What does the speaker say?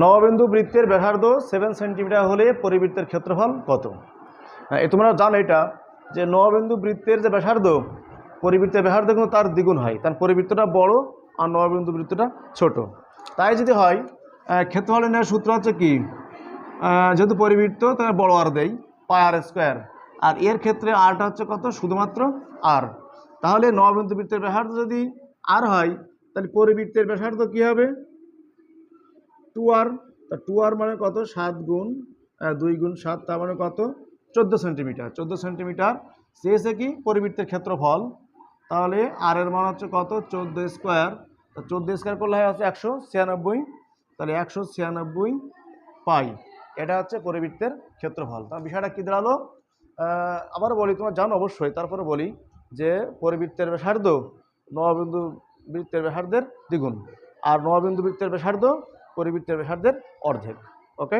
নববিন্দু বৃত্তের ব্যাসার্ধ seven centimetre হলে পরিবৃত্তের ক্ষেত্রফল কত? হ্যাঁ, তোমরা জানো এটা যে নববিন্দু বৃত্তের যে ব্যাসার্ধ পরিবৃত্তের ব্যাসার্ধ কিন্তু তার দ্বিগুণ হয়। তার পরিবৃত্তটা বড় আর নববিন্দু বৃত্তটা ছোট। তাই যদি হয় ক্ষেত্রফল নেওয়ার সূত্র হচ্ছে কি? যেহেতু পরিবৃত্ত তাহলে বড় আর দেই পাই আর স্কোয়ার আর এর ক্ষেত্রে আরটা হচ্ছে কত? শুধুমাত্র আর তাহলে নববিন্দু বৃত্তের ব্যাসার্ধ যদি আর হয় তাহলে পরিবৃত্তের ব্যাসার্ধ কী হবে? টু আর তা টু আর মানে কত? সাত গুণ দুই গুণ সাত তার মানে কত? চোদ্দ সেন্টিমিটার চোদ্দ সেন্টিমিটার শেষে কি? পরিবৃত্তের ক্ষেত্রফল। তাহলে আর এর মান হচ্ছে কত? চোদ্দ স্কোয়ার তা চোদ্দ স্কোয়ার করলে হয় হচ্ছে একশো ছিয়ানব্বই। তাহলে একশো ছিয়ানব্বই পাই। এটা হচ্ছে পরিবৃত্তের ক্ষেত্রফল। তার বিষয়টা কী দাঁড়াল? আহ, আবারও বলি তোমার জানো অবশ্যই তারপরে বলি যে পরিবৃত্তের ব্যাসার্ধ নববিন্দু বৃত্তের ব্যাসার্ধের দ্বিগুণ। আর নববিন্দু বৃত্তের ব্যাসার্ধ পরিবৃত্তের ব্যাসার্ধের অর্ধেক ওকে